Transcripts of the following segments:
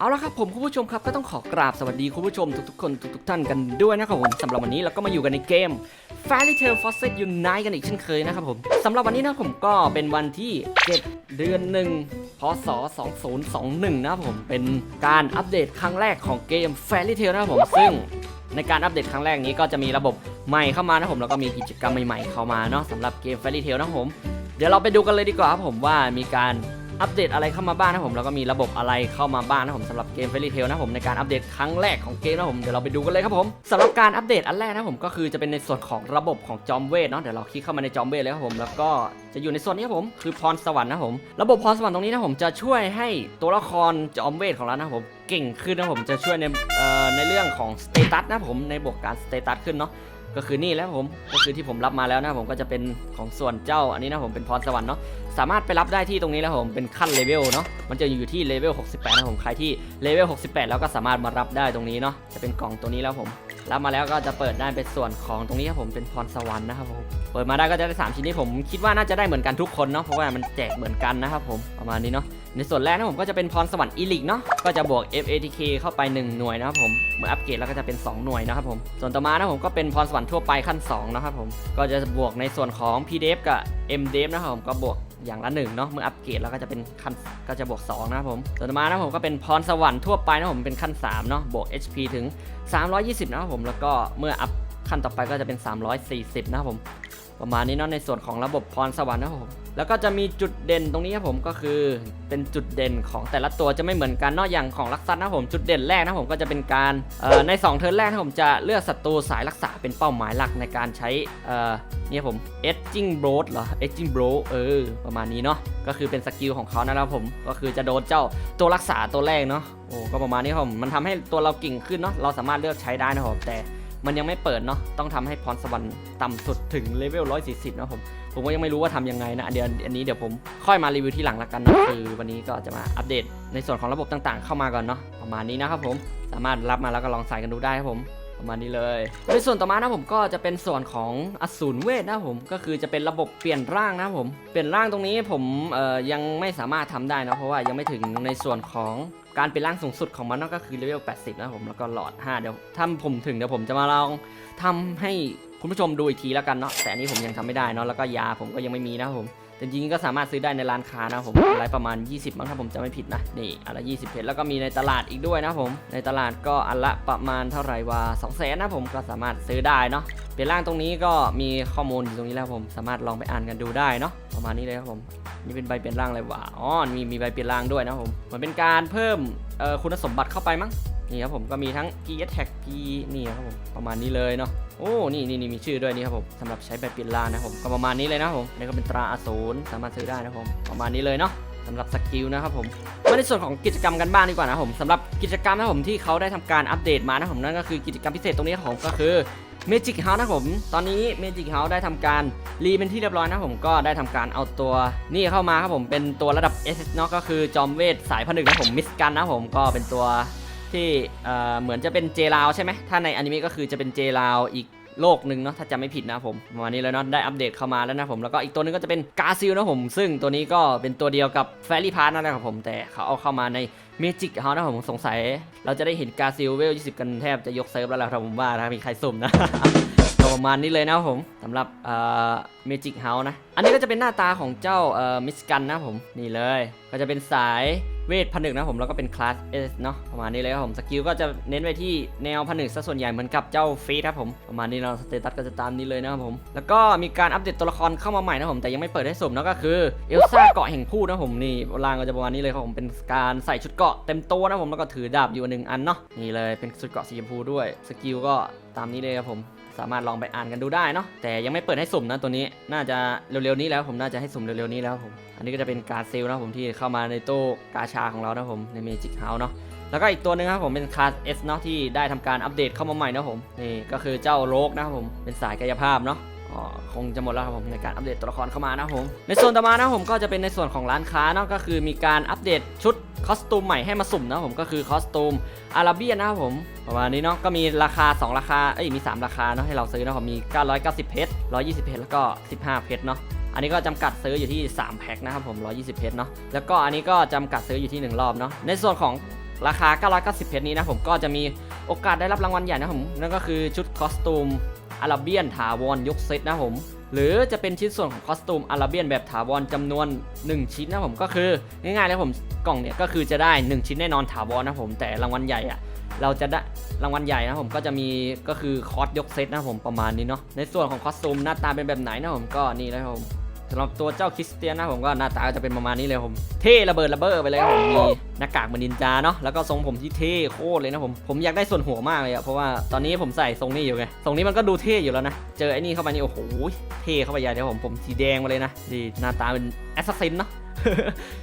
เอาละครับผมคุณผู้ชมครับก็ต้องขอกราบสวัสดีคุณผู้ชมทุกๆคนทุกๆท่านกันด้วยนะครับผมสำหรับวันนี้เราก็มาอยู่กันในเกม Fairy Tail Fawcett Unite กันอีกเช่นเคยนะครับผมสำหรับวันนี้นะผมก็เป็นวันที่ 7 เดือนหนึ่งพศ 2021 นะครับผมเป็นการอัปเดตครั้งแรกของเกม Fairy Tail นะครับผมซึ่งในการอัปเดตครั้งแรกนี้ก็จะมีระบบใหม่เข้ามานะผมแล้วก็มีกิจกรรมใหม่ๆเข้ามาเนาะสำหรับเกม Fairy Tail นะผมเดี๋ยวเราไปดูกันเลยดีกว่าครับผมว่ามีการ อัปเดตอะไรเข้ามาบ้างนะผมแล้วก็มีระบบอะไรเข้ามาบ้างนะผมสำหรับเกม Fairy Tail นะผมในการอัปเดตครั้งแรกของเกมนะผมเดี๋ยวเราไปดูกันเลยครับผมสำหรับการอัปเดตอันแรกนะผมก็คือจะเป็นในส่วนของระบบของจอมเวทเนาะเดี๋ยวเราคลิกเข้ามาในจอมเวทเลยครับผมแล้วก็จะอยู่ในส่วนนี้ครับผมคือพรสวรรค์นะผมระบบพรสวรรค์ตรงนี้นะผมจะช่วยให้ตัวละครจอมเวทของเรานะผมเก่งขึ้นนะผมจะช่วยในเอ่อในเรื่องของสเตตัสนะผมในบวกการสเตตัสขึ้นเนาะ ก็คือนี่แล้วผมก็คือที่ผมรับมาแล้วนะผมก็จะเป็นของส่วนเจ้าอันนี้นะผมเป็นพรสวรรค์เนาะสามารถไปรับได้ที่ตรงนี้แล้วผมเป็นขั้นเลเวลเนาะมันจะอยู่ที่เลเวล68นะผมใครที่เลเวล68 แล้วก็สามารถมารับได้ตรงนี้เนาะจะเป็นกล่องตัวนี้แล้วผมรับมาแล้วก็จะเปิดได้เป็นส่วนของตรงนี้ครับผมเป็นพรสวรรค์นะครับผมเปิดมาได้ก็จะได้สามชิ้นนี้ผมคิดว่าน่าจะได้เหมือนกันทุกคนเนาะเพราะว่ามันแจกเหมือนกันนะครับผมประมาณนี้เนาะ ในส่วนแรกนะผมก็จะเป็นพรสวรรค์อีลิกเนาะก็จะบวก FATK เข้าไป 1 หน่วยนะครับผมเมื่ออัปเกรดแล้วก็จะเป็น 2 หน่วยนะครับผมส่วนต่อมานะผมก็เป็นพรสวรรค์ทั่วไปขั้น2นะครับผมก็จะบวกในส่วนของ PDF กับ MDF นะครับผมก็บวกอย่างละ1เนาะเมื่ออัปเกรดแล้วก็จะเป็นขั้นก็จะบวก 2 นะครับผมส่วนต่อมานะผมก็เป็นพรสวรรค์ทั่วไปนะผมเป็นขั้น3เนาะบวก HP ถึง 320 นะครับผมแล้วก็เมื่ออัพขั้นต่อไปก็จะเป็น 340 นะครับผม ประมาณนี้เนาะในส่วนของระบบพรสวรรค์นะครับผมแล้วก็จะมีจุดเด่นตรงนี้ครับผมก็คือเป็นจุดเด่นของแต่ละตัวจะไม่เหมือนกันเนอกอย่างของลักซันนะผมจุดเด่นแรกนะผมก็จะเป็นการเอ่อใน 2 เทิร์นแรกนะผมจะเลือกศัตรูสายรักษาเป็นเป้าหมายหลักในการใช้เนี่ยผม edging b r o a d เหรอ edging b r o เออประมาณนี้เนาะก็คือเป็นสกิลของเขานะครับผมก็คือจะโดนเจ้าตัวรักษาตัวแรกเนาะโอ้ก็ประมาณนี้ครับผมมันทำให้ตัวเราเก่งขึ้นเนาะเราสามารถเลือกใช้ได้นะครับแต่ มันยังไม่เปิดเนาะต้องทำให้พรสวรรค์ต่ำสุดถึงเลเวล140นะผมผมก็ยังไม่รู้ว่าทำยังไงนะอันเดียวอันนี้เดี๋ยวผมค่อยมารีวิวที่หลังละกันนะคือวันนี้ก็จะมาอัปเดตในส่วนของระบบต่างๆ เข้ามาก่อนเนาะประมาณนี้นะครับผมสามารถรับมาแล้วก็ลองใส่กันดูได้ครับผมประมาณนี้เลยในส่วนต่อมานะผมก็จะเป็นส่วนของอสูรเวทนะผมก็คือจะเป็นระบบเปลี่ยนร่างนะผมเปลี่ยนร่างตรงนี้ผมยังไม่สามารถทำได้นะเพราะว่ายังไม่ถึงในส่วนของ การเป็นร่างสูงสุดของมันนั่นก็คือเลเวล80 นะครับผมแล้วก็หลอด 5 เดี๋ยวถ้าผมถึงเดี๋ยวผมจะมาลองทำให้ คุณผู้ชมดูอีกทีแล้วกันเนาะแต่อันนี้ผมยังทำไม่ได้เนาะแล้วก็ยาผมก็ยังไม่มีนะครับผมแต่จริงๆก็สามารถซื้อได้ในร้านค้านะผมอะไรประมาณ 20มั้งถ้าผมจะไม่ผิดนะนี่อันละ 20เพชรแล้วก็มีในตลาดอีกด้วยนะผม ในตลาดก็อันละประมาณเท่าไหร่ว่า2 0 0 0 0นนะผมก็สามารถซื้อได้เนาะเปลี่ยนร่างตรงนี้ก็มีข้อมูลอยู่ตรงนี้แล้วผมสามารถลองไปอ่านกันดูได้เนาะประมาณนี้เลยครับผมนี่เป็นใบเปลี่ยนร่างอะไรวะอ๋อมีมีใบเปลี่ยนร่างด้วยนะผมเหมือนเป็นการเพิ่มเอ่อคุณสมบัติเข้าไปมั้งนี่ครับผมก็มีทั้ง P Attack P นี่ครับผมประมาณนี้เลยเนาะ โอ้นี่นี่นี่มีชื่อด้วยนี่ครับผมสำหรับใช้แบบเปลี่ยนรานะครับผมก็ประมาณนี้เลยนะผมนี่ก็เป็นตราอสูรสามารถซื้อได้นะครับผมประมาณนี้เลยเนาะสำหรับสกิลนะครับผมมาในส่วนของกิจกรรมกันบ้างดีกว่านะครับผมสำหรับกิจกรรมนะครับผมที่เขาได้ทำการอัปเดตมานะครับผมนั่นก็คือกิจกรรมพิเศษตรงนี้ครับผมก็คือ Magic House นะครับผมตอนนี้ Magic House ได้ทำการรีเป็นที่เรียบร้อยนะครับผมก็ได้ทำการเอาตัวนี่เข้ามาครับผมเป็นตัวระดับ S เนาะก็คือจอมเวทสายผนึกนะครับผมมิสกันนะผมก็เป็นตัว ที่เอ่อเหมือนจะเป็นเจลาวใช่ไหมถ้าในอนิเมะก็คือจะเป็นเจลาวอีกโลกหนึ่งเนาะถ้าจำไม่ผิดนะผมประมาณนี้เลยเนาะได้อัปเดตเข้ามาแล้วนะผมแล้วก็อีกตัวหนึงก็จะเป็นกาซิลนะผม ซึ่งตัวนี้ก็เป็นตัวเดียวกับแฟรี่พาร์ทนั่นแหละครับผมแต่เขาเอาเข้ามาในเมจิกเฮานะผมสงสัย เราจะได้เห็นกาซิลเวล 20 กันแทบจะยกเซิร์ฟแล้วแหละครับผมว่าถ้ามีใครสุ่มนะประมาณนี้เลยนะผมสำหรับเอ่อเมจิกเฮานะ อันนี้ก็จะเป็นหน้าตาของเจ้าเอ่อมิสกันนะผมนี่เลย ก็จะเป็นสาย เวทผนึกนะผมแล้วก็เป็นคลาส S เนาะประมาณนี้เลยครับผมสกิลก็จะเน้นไปที่แนวผนึกซะส่วนใหญ่เหมือนกับเจ้าฟีครับผมประมาณนี้เราสเตตัสก็จะตามนี้เลยนะครับผมแล้วก็มีการอัปเดตตัวละครเข้ามาใหม่นะผมแต่ยังไม่เปิดให้สุ่มนะก็คือเอลซ่าเกาะแห่งพูดนะผมนี่รางก็จะประมาณนี้เลยครับผมเป็นการใส่ชุดเกาะเต็มตัวนะผมแล้วก็ถือดาบอยู่หนึ่งอันเนาะนี่เลยเป็นชุดเกาะสีชมพูด้วยสกิลก็ตามนี้เลยครับผมสามารถลองไปอ่านกันดูได้เนาะแต่ยังไม่เปิดให้สุ่มนะตัวนี้น่าจะเร็วๆนี้แล้วผมน่าจะให้สุ่มเร็วๆนี้แล้วผม อันนี้ก็จะเป็นการเซลนะผมที่เข้ามาในตู้กาชาของเรานะผมในเมจิกเฮาส์เนาะแล้วก็อีกตัวหนึงครับผมเป็นคาส S เนาะที่ได้ทำการอัปเดตเข้ามาใหม่นะผมนี่ก็คือเจ้าโรกนะครับผมเป็นสายกายภาพเนาะอ๋อคงจะหมดแล้วครับผมในการอัปเดตตัวละครเข้ามานะผมในส่วนต่อมานะผมก็จะเป็นในส่วนของร้านค้าเนาะก็คือมีการอัปเดตชุดคอสตูมใหม่ให้มาสุ่มนะผมก็คือคอสตูมอาราเบียนะครับผมประมาณนี้เนาะก็มีราคา 2 ราคาเอ้ยมี 3 ราคาเนาะให้เราซื้อนะครับมี 990 เพชร120 เพชรแล้วก็ 15 เพชรเนาะ อันนี้ก็จำกัดซื้ออยู่ที่ 3 แพ็คนะครับผม 120 เพชรเนาะ แล้วก็อันนี้ก็จำกัดซื้ออยู่ที่ 1 รอบเนาะ ในส่วนของราคา 990 เพชรนี้นะผมก็จะมีโอกาสได้รับรางวัลใหญ่นะผม นั่นก็คือชุดคอสตูม อาราเบียนถาวรยกเซตนะผมหรือจะเป็นชิ้นส่วนของคอสตูมอาราเบียนแบบถาวรจำนวน 1 ชิ้นนะผมก็คือง่ายๆแล้วผมกล่องเนี่ยก็คือจะได้ 1 ชิ้นแน่นอนถาวรนะผมแต่รางวัลใหญ่อะเราจะได้รางวัลใหญ่นะผมก็จะมีก็คือคอสยกเซตนะผมประมาณนี้เนาะในส่วนของคอสตูมหน้าตาเป็นแบบไหนนะผมก็นี่เลยผม สำหรับตัวเจ้าคริสเตียนนะผมก็หน้าตาก็จะเป็นประมาณนี้เลยครับผมเท่ระเบิดระเบ้อไปเลยครับผมมีหน้ากากเหมือนนินจาเนาะแล้วก็ทรงผมที่เท่โคตรเลยนะผมผมอยากได้ส่วนหัวมากเลยอะเพราะว่าตอนนี้ผมใส่ทรงนี้อยู่ไงทรงนี้มันก็ดูเท่อยู่แล้วนะเจอไอ้นี่เข้าไปนี่โอ้โหเท่เข้าไปใหญ่เลยครับผมผมสีแดงมาเลยนะดีหน้าตาเป็นแอสซัสซินเนาะ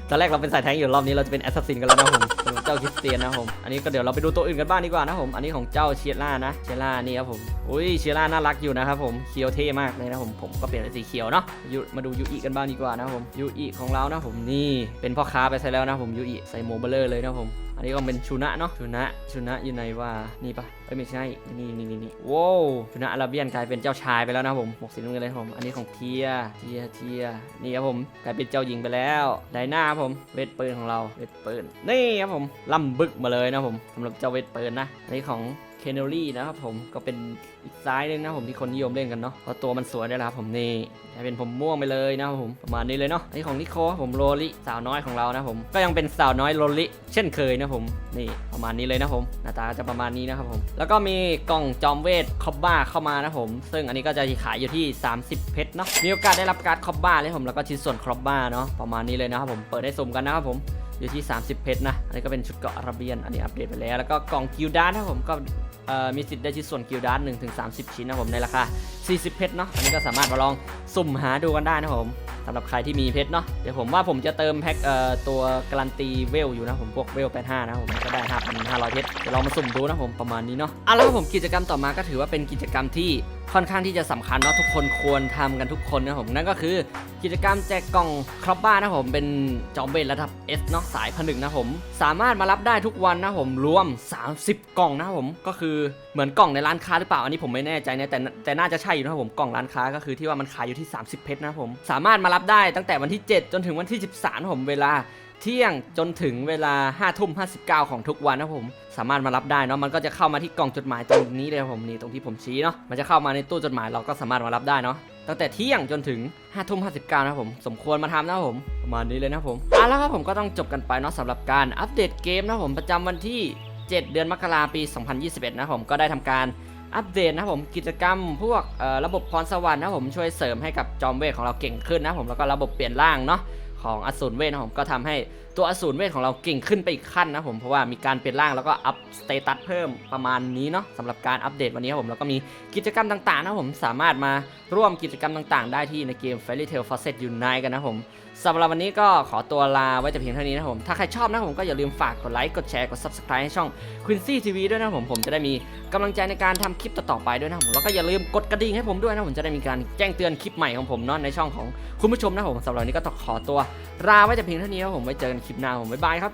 ตอนแรกเราเป็นสายแทงอยู่รอบนี้เราจะเป็นแอสซัสซินกันแล้วนะผมสำหรับ เจ้าคริสเตียนนะผม อันนี้ก็เดี๋ยวเราไปดูตัวอื่นกันบ้างดีกว่านะผม อันนี้ของเจ้าเชียร่านะ เชียร่านี่ครับผม อุ้ย เชียร่าน่ารักอยู่นะครับผม เขียวเท่มากเลยนะผม ผมก็เปลี่ยนเป็นสีเขียวเนาะยูมาดูยูอิกันบ้างดีกว่านะผม ยูอิของเรานะผมนี่ เป็นพ่อค้าไปซะแล้วนะผม ยูอิใส่โมเบลเลอร์เลยนะผม อันนี้ก็เป็นชูนะเนาะชูนะชูนะอยู่ในว่านี่ปะเอ้ยไม่ใช่นี่นี่นี่นี่ว้าวชูนะอาราเบียนกลายเป็นเจ้าชายไปแล้วนะผมหมวกสีน้ำเงินเลยครับผมอันนี้ของเทียเทียเทียนี่ครับผมกลายเป็นเจ้าหญิงไปแล้วไดนาครับผมเวทปืนของเราเวทปืนนี่ครับผมล่ำบึกมาเลยนะผมสำหรับเจ้าเวทปืนนะอันนี้ของ เคนเนอรี่นะครับผมก็เป็นอีกซ้ายหนึงนะผมที่คนนิยมเล่นกันเนาะเพราะตัวมันสวยด้วยละครับผมนี่กลายเป็นผมม่วงไปเลยนะครับผมประมาณนี้เลยเนาะไอของนิโคผมโรลิสาวน้อยของเรานะผมก็ยังเป็นสาวน้อยโรลิเช่นเคยนะผมนี่ประมาณนี้เลยนะผมหน้าตาจะประมาณนี้นะครับผมแล้วก็มีกล่องจอมเวทคอบบ้าเข้ามานะผม ซึ่งอันนี้ก็จะขายอยู่ที่ 30 เพชรเนาะมีโอกาสได้รับการ์ดคอบบ้าเลยผมแล้วก็ชิ้นส่วนคอบบ้าเนาะประมาณนี้เลยนะครับผมเปิดให้สมกันนะครับผมอยู่ที่ 30 เพชรนะ อันนี้ก็เป็นชุดเกาะอาราเบียน อันนี้อัปเดตไปแล้ว แล้วก็กล่องกิลดานะครับผม ก็ มีสิทธิ์ได้ชิ้นส่วนกิลดานหนึ่งถึงสามสิบชิ้นนะผมในราคา 40 เพชรเนาะอันนี้ก็สามารถมาลองสุ่มหาดูกันได้นะผมสำหรับใครที่มีเพชรเนาะเดี๋ยวผมว่าผมจะเติมแพ็คตัวการันตีเวลอยู่นะผมพวกเวล85นะผมก็ได้5,500เพชรเดี๋ยวลองมาสุ่มดูนะผมประมาณนี้เนาะอะแล้วผมกิจกรรมต่อมาก็ถือว่าเป็นกิจกรรมที่ค่อนข้างที่จะสำคัญเนาะทุกคนควรทำกันทุกคนนะผมนั่นก็คือกิจกรรมแจกกล่องครอบบ้านนะผมเป็นจอมเบนระดับ S เนาะสายผนึกนะผม สามารถมารับได้ทุกวันนะผมรวม 30 กล่องนะผมก็คือเหมือนกล่องในร้านค้าหรือเปล่าอันนี้ผมไม่แน่ใจนะแต่แต่น่าจะใช่อยู่นะผมกล่องร้านค้าก็คือที่ว่ามันขายอยู่ที่ 30 เพชรนะผมสามารถมารับได้ตั้งแต่วันที่ 7 จนถึงวันที่ 13นะผมเวลา เที่ยงจนถึงเวลา5้าทุ่มห้ของทุกวันนะผม สามารถมารับได้เนาะมันก็จะเข้ามาที่กล่องจดหมายตรงนี้เลยครับผมนี่ตรงที่ผมชี้เนาะมันจะเข้ามาในตู้จดหมายเราก็สามารถมารับได้เนาะตั้งแต่เที่ยงจนถึง5้าทุ่มห้นะครับผมสมควรมาทำนะครับผมประมาณนี้เลยนะครับผมอะแล้วครับผมก็ต้องจบกันไปเนาะสำหรับการอัปเดตเกมนะครับผมประจำวันที่ 7 เดือนมกราปี 2021 นะครับผมก็ได้ทำการอัปเดตนะผมกิจกรรมพวกระบบพรสวรรค์นะผมช่วยเสริมให้กับจอมเวทของเราเก่งขึ้นนะผมแล้วก็ระบบเปลี่ยนร่างเนาะ ของอสูรเวทนะครับผมก็ทำให้ ตัวอสูรเวทของเราเก่งขึ้นไปอีกขั้นนะผมเพราะว่ามีการเปลี่ยนร่างแล้วก็อัพสเตตัสเพิ่มประมาณนี้เนาะสำหรับการอัปเดตวันนี้ครับผมแล้วก็มีกิจกรรมต่างๆนะผมสามารถมาร่วมกิจกรรมต่างๆ ได้ที่ในเกม Fairy Tail Fawcett Unite กันนะผมสำหรับวันนี้ก็ขอตัวลาไว้แต่เพียงเท่านี้นะผมถ้าใครชอบนะผมก็อย่าลืมฝากกดไลค์กดแชร์กด Subscribe ให้ช่อง Quincy TV ด้วยนะผมผมจะได้มีกำลังใจในการทำคลิปต่อๆไปด้วยนะผมแล้วก็อย่าลืมกดกระดิ่งให้ผมด้วยนะผมจะได้มีการแจ้งเตือนคลิปใหม่ของผมเนาะในช่องของคุณผู้ชมนะผมสำหรับวันนี้ก็ต้องขอตัวลาไว้แต่เพียงเท่านี้ครับผมไว้เจอกันคลิปหน้าผมบ๊ายบายครับ